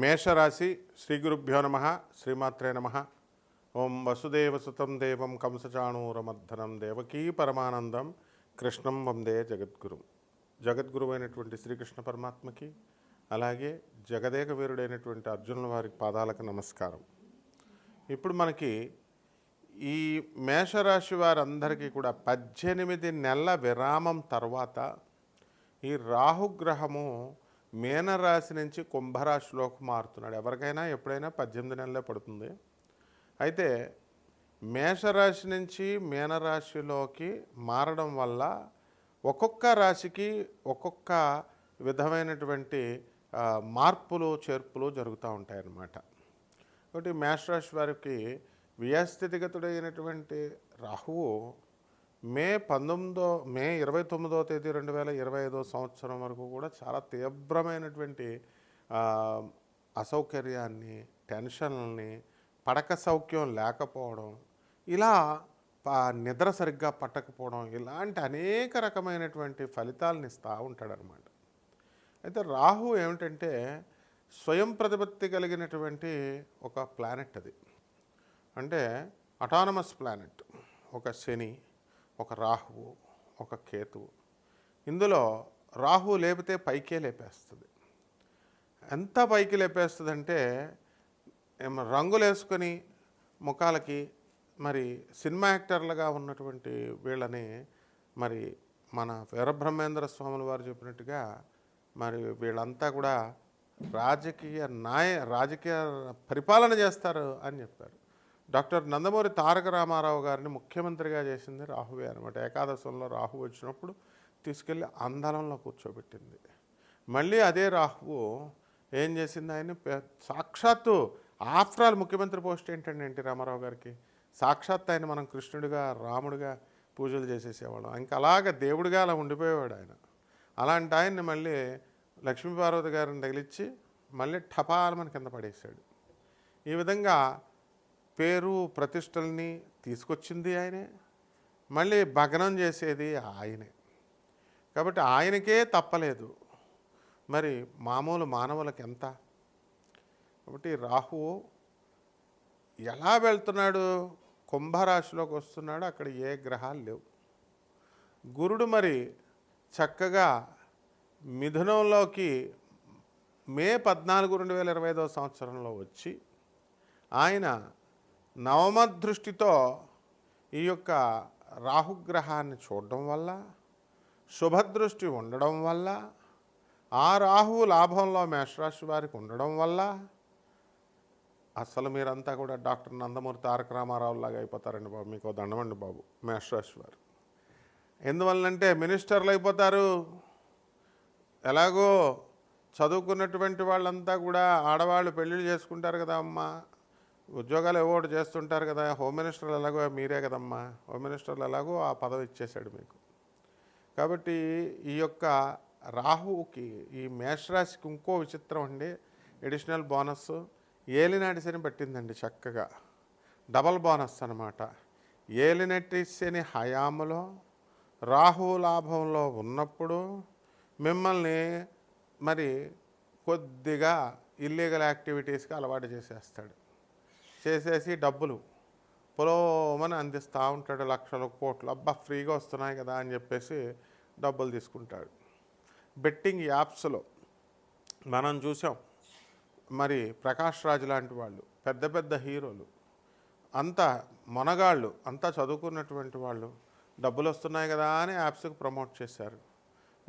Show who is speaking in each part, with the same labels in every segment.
Speaker 1: మేషరాశి శ్రీ గురుభ్యో నమ శ్రీమాత్రే నమ. ఓం వసుదేవసుతం దేవం కంసచాణూరమర్ధనం దేవకీ పరమానందం. కృష్ణం వందే జగద్గురు. జగద్గురు అయినటువంటి శ్రీకృష్ణ పరమాత్మకి అలాగే జగదేక వీరుడైనటువంటి అర్జునుల వారి పాదాలకు నమస్కారం. ఇప్పుడు మనకి ఈ మేషరాశి వారందరికీ కూడా పద్దెనిమిది నెలల విరామం తర్వాత ఈ రాహుగ్రహము మీనరాశి నుంచి కుంభరాశిలోకి మారుతున్నాడు. ఎవరికైనా ఎప్పుడైనా పద్దెనిమిది నెలలే పడుతుంది. అయితే మేషరాశి నుంచి మీనరాశిలోకి మారడం వల్ల ఒక్కొక్క రాశికి ఒక్కొక్క విధమైనటువంటి మార్పులు చేర్పులు జరుగుతూ ఉంటాయన్నమాట. ఒకటి మేషరాశి వారికి వ్యయస్థితిగతుడైనటువంటి రాహువు మే పంతొమ్మిదో మే ఇరవై తొమ్మిదో తేదీ రెండు వేల ఇరవై ఐదో సంవత్సరం వరకు కూడా చాలా తీవ్రమైనటువంటి అసౌకర్యాన్ని టెన్షన్లని పడక సౌఖ్యం లేకపోవడం ఇలా నిద్ర సరిగ్గా పట్టకపోవడం ఇలాంటి అనేక రకమైనటువంటి ఫలితాలను ఇస్తూ ఉంటాడనమాట. అయితే రాహు ఏమిటంటే స్వయం ప్రతిపత్తి కలిగినటువంటి ఒక ప్లానెట్ అది. అంటే అటానమస్ ప్లానెట్ ఒక శని ఒక రాహువు ఒక కేతువు. ఇందులో రాహు లేపితే పైకే లేపేస్తుంది. ఎంత పైకి లేపేస్తుంది అంటే రంగులు వేసుకొని ముఖాలకి మరి సినిమా యాక్టర్లుగా ఉన్నటువంటి వీళ్ళని మరి మన వీరబ్రహ్మేంద్ర స్వాముల వారు చెప్పినట్టుగా మరి వీళ్ళంతా కూడా రాజకీయ నాయ రాజకీయ పరిపాలన చేస్తారు అని చెప్పారు. డాక్టర్ నందమూరి తారక రామారావు గారిని ముఖ్యమంత్రిగా చేసింది రాహువే అనమాట ఏకాదశంలో రాహు వచ్చినప్పుడు తీసుకెళ్ళి అందలంలో కూర్చోబెట్టింది. మళ్ళీ అదే రాహువు ఏం చేసింది ఆయన? సాక్షాత్తు ఆఫ్టర్ ఆల్ ముఖ్యమంత్రి పోస్ట్ ఏంటండి ఎన్టీ రామారావు గారికి? సాక్షాత్ ఆయన మనం కృష్ణుడిగా రాముడిగా పూజలు చేసేసేవాళ్ళం. ఇంకా అలాగ దేవుడిగా అలా ఉండిపోయేవాడు ఆయన. అలాంటి ఆయన్ని మళ్ళీ లక్ష్మీపార్వతి గారిని తగిలిచ్చి మళ్ళీ టపాలమని కింద పడేశాడు. ఈ విధంగా పేరు ప్రతిష్టల్ని తీసుకొచ్చింది ఆయనే. మళ్ళీ భగ్నం చేసేది ఆయనే. కాబట్టి ఆయనకే తప్పలేదు. మరి మామూలు మానవులకు ఎంత? కాబట్టి రాహువు ఎలా వెళ్తున్నాడు? కుంభరాశిలోకి వస్తున్నాడు. అక్కడ ఏ గ్రహాలు లేవు. గురుడు మరి చక్కగా మిథునంలోకి మే పద్నాలుగు రెండు వేల ఇరవై ఐదవ సంవత్సరంలో వచ్చి ఆయన నవమ దృష్టితో ఈ యొక్క రాహుగ్రహాన్ని చూడడం వల్ల శుభదృష్టి ఉండడం వల్ల ఆ రాహువు లాభంలో మేషరాశి వారికి ఉండడం వల్ల అసలు మీరంతా కూడా డాక్టర్ నందమూరి తారక రామారావు లాగా అయిపోతారండి బాబు. మీకు దండమండి బాబు మేషరాశి వారు. ఎందువల్లంటే మినిస్టర్లు అయిపోతారు. ఎలాగో చదువుకున్నటువంటి వాళ్ళంతా కూడా ఆడవాళ్ళు పెళ్ళిళ్ళు చేసుకుంటారు కదా అమ్మ. ఉద్యోగాలు ఏవో ఒకటి చేస్తుంటారు కదా హోమ్ మినిస్టర్లు ఎలాగో మీరే కదమ్మా హోమ్ మినిస్టర్లు ఎలాగో ఆ పదవి ఇచ్చేశాడు మీకు. కాబట్టి ఈ యొక్క రాహువుకి ఈ మేషరాశికి ఇంకో విచిత్రం అండి ఎడిషనల్ బోనస్ ఏలినాటి శని పెట్టిందండి చక్కగా. డబల్ బోనస్ అనమాట ఏలినటి శని హయాములో రాహు లాభంలో ఉన్నప్పుడు మిమ్మల్ని మరి కొద్దిగా ఇల్లీగల్ యాక్టివిటీస్కి అలవాటు చేసేస్తాడు. చేసేసి డబ్బులు. పొలోమని అందిస్తూ ఉంటాడు లక్షలు కోట్లు. అబ్బా ఫ్రీగా వస్తున్నాయి కదా అని చెప్పేసి డబ్బులు తీసుకుంటాడు. బెట్టింగ్ యాప్స్లో మనం చూసాం. మరి ప్రకాష్ రాజ్ లాంటి వాళ్ళు పెద్ద పెద్ద హీరోలు అంత మొనగాళ్ళు అంతా చదువుకున్నటువంటి వాళ్ళు డబ్బులు వస్తున్నాయి కదా అని యాప్స్కి ప్రమోట్ చేశారు.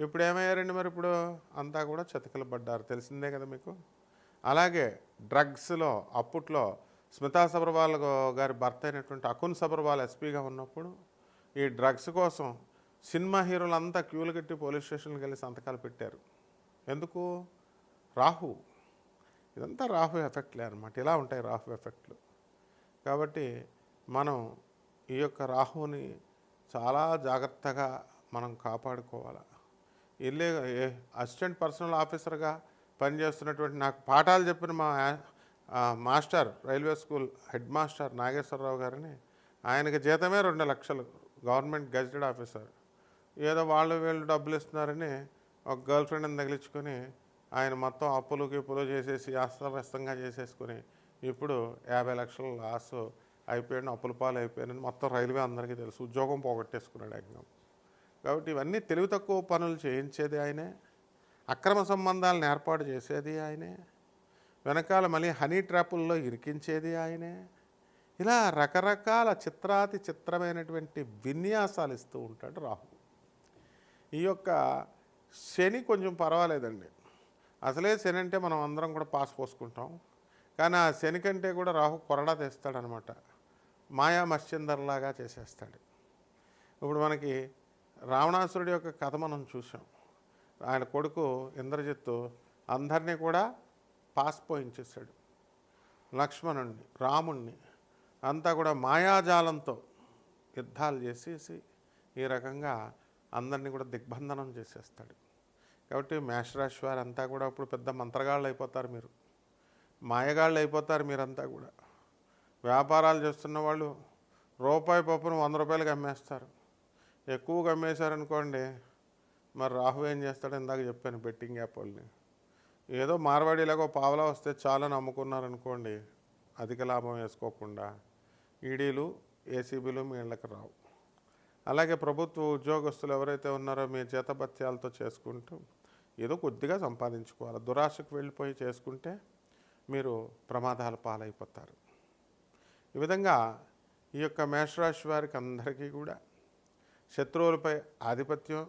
Speaker 1: ఇప్పుడు ఏమయ్యారండి మరి ఇప్పుడు? అంతా కూడా చతికిల పడ్డారు తెలిసిందే కదా మీకు? అలాగే డ్రగ్స్లో అప్పట్లో స్మితా సబర్వాల్ గారి భర్త అయినటువంటి అకున్ సబర్వాల్ ఎస్పీగా ఉన్నప్పుడు ఈ డ్రగ్స్ కోసం సినిమా హీరోలంతా క్యూలు కట్టి పోలీస్ స్టేషన్కి వెళ్ళి సంతకాలు పెట్టారు. ఎందుకు? రాహు. ఇదంతా రాహు ఎఫెక్ట్లే అనమాట ఇలా ఉంటాయి రాహు ఎఫెక్ట్లు. కాబట్టి మనం ఈ యొక్క రాహుని చాలా జాగ్రత్తగా మనం కాపాడుకోవాలి. వెళ్ళే అసిస్టెంట్ పర్సనల్ ఆఫీసర్గా పనిచేస్తున్నటువంటి నాకు పాఠాలు చెప్పిన మా master railway school head master Nageswararao గారిని ఆయనకి జీతమే రెండు లక్షలు గవర్నమెంట్ గజెటెడ్ ఆఫీసర్. ఏదో వాళ్ళు వీళ్ళు డబ్బులు ఇస్తున్నారని ఒక గర్ల్ ఫ్రెండ్ని తగిలించుకొని ఆయన మొత్తం అప్పులు గిప్పులు చేసేసి అస్తవ్యస్తంగా చేసేసుకుని ఇప్పుడు యాభై లక్షల లాస్ అయిపోయాడు అప్పుల పాలు అయిపోయాడని మొత్తం రైల్వే అందరికీ తెలుసు. ఉద్యోగం పోగొట్టేసుకున్నాడు ఏకంగా కాబట్టి ఇవన్నీ తెలివి తక్కువ పనులు చేయించేది ఆయనే అక్రమ సంబంధాలను ఏర్పాటు చేసేది ఆయనే. వెనకాల మళ్ళీ హనీ ట్రాపుల్లో ఇరికించేది ఆయనే. ఇలా రకరకాల చిత్రాతి చిత్రమైనటువంటి విన్యాసాలు ఇస్తూ ఉంటాడు రాహు ఈ యొక్క శని కొంచెం పర్వాలేదండి. అసలే శని అంటే మనం అందరం కూడా పాస్ పోసుకుంటాం. కానీ ఆ శని కంటే కూడా రాహు కొరడా తెస్తాడనమాట. మాయా మత్స్యందర్లాగా చేసేస్తాడు. ఇప్పుడు మనకి రావణాసురుడి యొక్క కథ మనం చూసాం ఆయన కొడుకు ఇంద్రజిత్తు అందరినీ కూడా పాస్ పోయించేశాడు లక్ష్మణుణ్ణి రాముణ్ణి అంతా కూడా మాయాజాలంతో యుద్ధాలు చేసేసి ఈ రకంగా అందరినీ కూడా దిగ్బంధనం చేసేస్తాడు. కాబట్టి మేషరాశి వారంతా అంతా కూడా ఇప్పుడు పెద్ద మంత్రగాళ్ళు అయిపోతారు మీరు. మాయగాళ్ళు అయిపోతారు మీరంతా కూడా. వ్యాపారాలు చేస్తున్న వాళ్ళు రూపాయి పప్పును వంద రూపాయలకి అమ్మేస్తారు ఎక్కువగా అమ్మేశారనుకోండి మరి రాహు ఏం చేస్తాడు? ఇందాక చెప్పాను బెట్టింగ్ యాప్ వాళ్ళని. ఏదో మార్వాడీలాగో పావలా వస్తే చాలని అమ్ముకున్నారనుకోండి అధిక లాభం వేసుకోకుండా ఈడీలు ఏసీబీలు మీ ఇళ్ళకి రావు. అలాగే ప్రభుత్వ ఉద్యోగస్తులు ఎవరైతే ఉన్నారో మీ జీతభత్యాలతో చేసుకుంటూ ఏదో కొద్దిగా సంపాదించుకోవాలి. దురాశకు వెళ్ళిపోయి చేసుకుంటే మీరు ప్రమాదాల పాలైపోతారు. ఈ విధంగా ఈ యొక్క మేషరాశి వారికి అందరికీ కూడా శత్రువులపై ఆధిపత్యం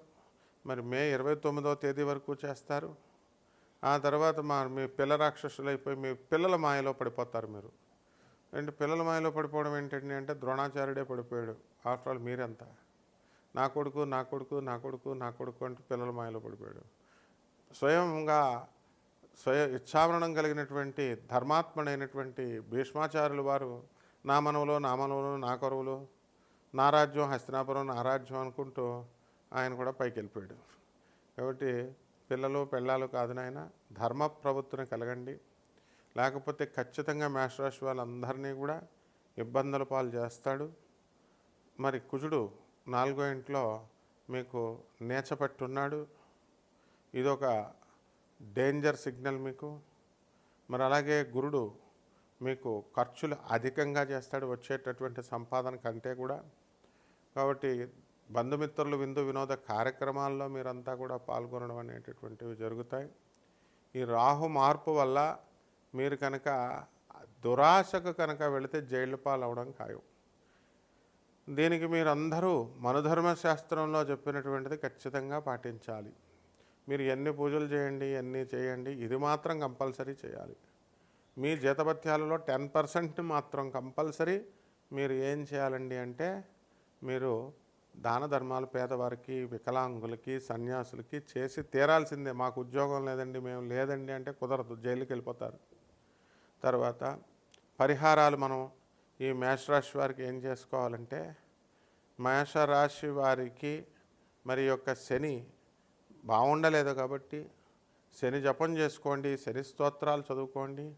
Speaker 1: మరి మే ఇరవై తొమ్మిదవ తేదీ వరకు చేస్తారు. ఆ తర్వాత మా మీ పిల్ల రాక్షసులు అయిపోయి మీ పిల్లల మాయలో పడిపోతారు మీరు. అంటే పిల్లల మాయలో పడిపోవడం ఏంటండి అంటే ద్రోణాచార్యుడే పడిపోయాడు. ఆఫ్టర్ ఆల్ మీరంతా. నా కొడుకు నా కొడుకు నా కొడుకు నా కొడుకు అంటూ పిల్లల మాయలో పడిపోయాడు. స్వయంగా స్వయ ఇచ్ఛావరణం కలిగినటువంటి ధర్మాత్మడైనటువంటి భీష్మాచార్యులు వారు నా మనవులు నా మనవులు నా కొరువులు నా రాజ్యం హస్తినాపురం నా రాజ్యం అనుకుంటూ ఆయన కూడా పైకి వెళ్ళిపోయాడు కాబట్టి పిల్లలు పెళ్ళాలు కాదు నాయన ధర్మ ప్రవృత్తిని కలగండి. లేకపోతే ఖచ్చితంగా మేషరాశి వాళ్ళందరినీ కూడా ఇబ్బందుల పాలు చేస్తాడు. మరి కుజుడు నాలుగో ఇంట్లో మీకు నేచపట్టున్నాడు. ఇదొక డేంజర్ సిగ్నల్ మీకు. మరి అలాగే గురుడు మీకు ఖర్చులు అధికంగా చేస్తాడు వచ్చేటటువంటి సంపాదన కంటే కూడా. కాబట్టి బంధుమిత్రులు విందు వినోద కార్యక్రమాల్లో మీరంతా కూడా పాల్గొనడం అనేటటువంటివి జరుగుతాయి. ఈ రాహు మార్పు వల్ల మీరు కనుక దురాశకు కనుక వెళితే జైలు పాలవడం ఖాయం. దీనికి మీరందరూ మనుధర్మ శాస్త్రంలో చెప్పినటువంటిది ఖచ్చితంగా పాటించాలి. మీరు ఎన్ని పూజలు చేయండి ఎన్ని చేయండి ఇది మాత్రం కంపల్సరీ చేయాలి. మీ జీతభత్యాలలో టెన్ పర్సెంట్ మాత్రం కంపల్సరీ మీరు ఏం చేయాలండి అంటే మీరు దాన ధర్మాలు పేదవారికి వికలాంగులకి సన్యాసులకి చేసి తీరాల్సిందే. మాకు ఉద్యోగం లేదండి మేము లేదండి అంటే కుదరదు జైలుకి వెళ్ళిపోతారు. తర్వాత పరిహారాలు మనం ఈ మేషరాశి వారికి ఏం చేసుకోవాలంటే మేషరాశి వారికి మరి యొక్క శని బాగుండలేదు కాబట్టి శని జపం చేసుకోండి శని స్తోత్రాలు చదువుకోండి.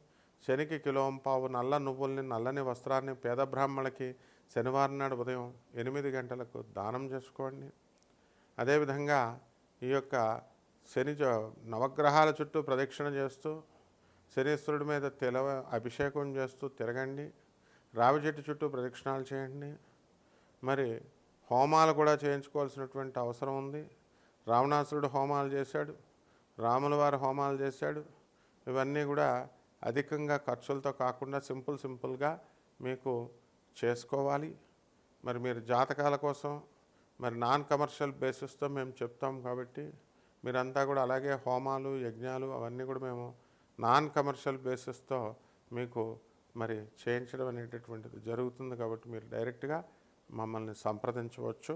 Speaker 1: శనికి కిలోం పావు నల్ల నువ్వుల్ని నల్లని వస్త్రాన్ని పేద బ్రాహ్మణులకి శనివారం నాడు ఉదయం ఎనిమిది గంటలకు దానం చేసుకోండి. అదేవిధంగా ఈ యొక్క శని నవగ్రహాల చుట్టూ ప్రదక్షిణ చేస్తూ శనీశ్వరుడి మీద తెలవ అభిషేకం చేస్తూ తిరగండి. రావి చెట్టు చుట్టూ ప్రదక్షిణాలు చేయండి. మరి హోమాలు కూడా చేయించుకోవాల్సినటువంటి అవసరం ఉంది. రావణాసురుడు హోమాలు చేశాడు. రాముల వారు హోమాలు చేశాడు. ఇవన్నీ కూడా అధికంగా ఖర్చులతో కాకుండా సింపుల్ సింపుల్గా మీకు చేసుకోవాలి. మరి మీరు జాతకాల కోసం మరి నాన్ కమర్షియల్ బేసిస్తో మేము చెప్తాం కాబట్టి మీరంతా కూడా అలాగే హోమాలు యజ్ఞాలు అవన్నీ కూడా మేము నాన్ కమర్షియల్ బేసిస్తో మీకు మరి చేయించడం అనేటటువంటిది జరుగుతుంది కాబట్టి మీరు డైరెక్ట్గా మమ్మల్ని సంప్రదించవచ్చు.